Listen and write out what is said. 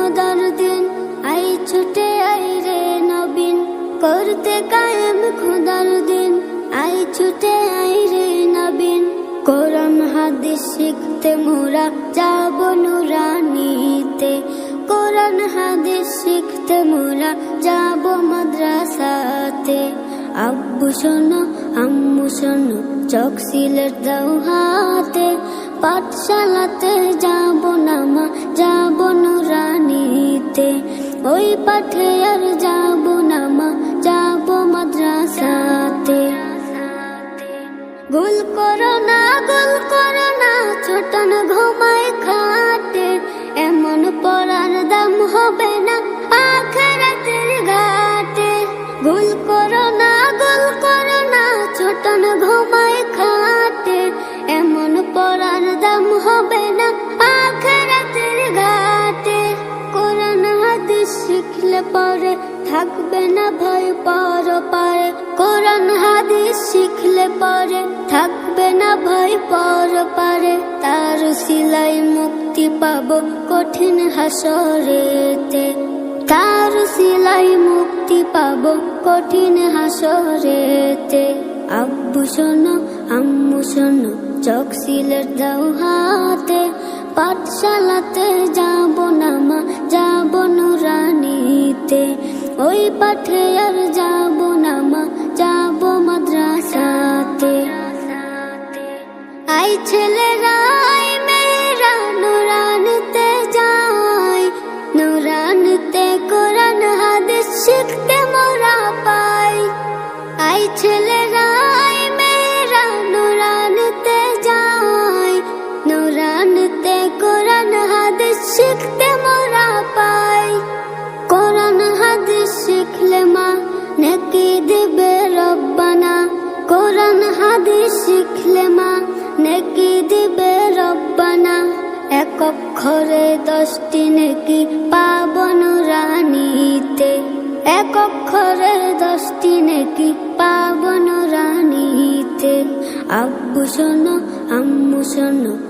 খোদার দিন আই ছুটে আই রে নবীন, করতে কায়েম খোদার দিন। আই ছুটে আই রে নবীন, কোরআন, হাদিস শিখতে মোরা যাব নুরানিতে। কোরআন, হাদিস শিখতে মোরা যাব মাদ্রাসাতে। আব্বু শোনো, আম্মু শোনো, চোখ সিলের দাও হাতে। পাঠশালাতে যাব না মা যাব নুরানিতে ওই পাঠে আর যাব না মা, যাব মাদ্রাসাতে। গুল করো না, গুল করো না ছোটন ঘুমায় থাকবে না ভয়, পর পারে কোরআন, হাদিস শিখলে পরে থাকবে না ভয়, পর পারে তার সিলাই মুক্তি পাবো কঠিন হাসরেতে। তার সিলাই মুক্তি পাবো কঠিন হাসরেতে। আব্বু শোনো, আম্মু শোনো, চোখ সিলের দাও হাতে, পাঠশালাতে যাব পাঠে আর যাব না মা, যাব মাদ্রাসাতে। আই ছেলেরা মেয়েরা নুরানিতে যাই নুরানতে কোরআন, হাদিস শিখতে মোরা পাই। আই ছেলেরা হাদিস শিখলে মা নেকি দিবে রব্বানা? এক অক্ষরে দশটি নেকি পাবন রানীতে। এক অক্ষরে দশটি নেকি পাবন রানীতে। আব্বু শোনো, আম্মু শোনো।